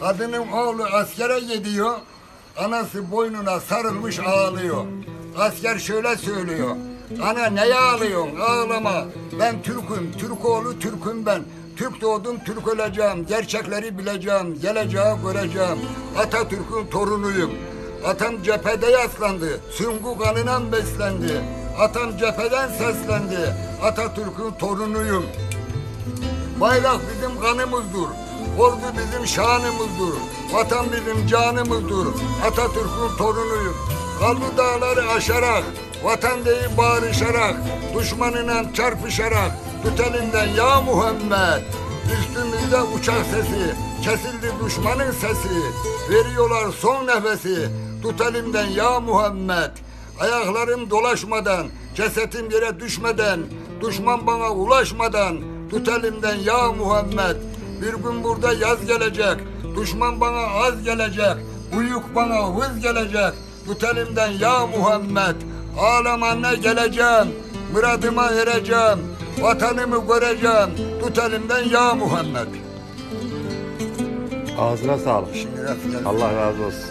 Kadının oğlu askere gidiyor. Anası boynuna sarılmış ağlıyor. Asker şöyle söylüyor. Ana neye ağlıyorsun? Ağlama. Ben Türk'üm. Türk oğlu Türk'üm ben. Türk doğdum, Türk öleceğim. Gerçekleri bileceğim. Geleceği göreceğim. Atatürk'ün torunuyum. Atam cephede yaslandı. Sungu kanından beslendi. Atam cepheden seslendi. Atatürk'ün torunuyum. Bayrak bizim kanımızdır. Ordu bizim şanımızdır. Vatan bizim canımızdır. Atatürk'ün torunuyum. Kaldı dağları aşarak, vatan deyip bağırışarak, düşmanıyla çarpışarak, tut elinden ya Muhammed. Üstümüzde uçak sesi, kesildi düşmanın sesi. Veriyorlar son nefesi, tut elimden ya Muhammed. Ayaklarım dolaşmadan, cesetim yere düşmeden, düşman bana ulaşmadan, tut elimden ya Muhammed. Bir gün burada yaz gelecek, düşman bana az gelecek, uyuk bana hız gelecek, tut elimden ya Muhammed. Ağlamanla geleceğim, muradıma ereceğim, vatanımı göreceğim, tut elimden ya Muhammed. Ağzına sağlık. Şimdi. Allah razı olsun.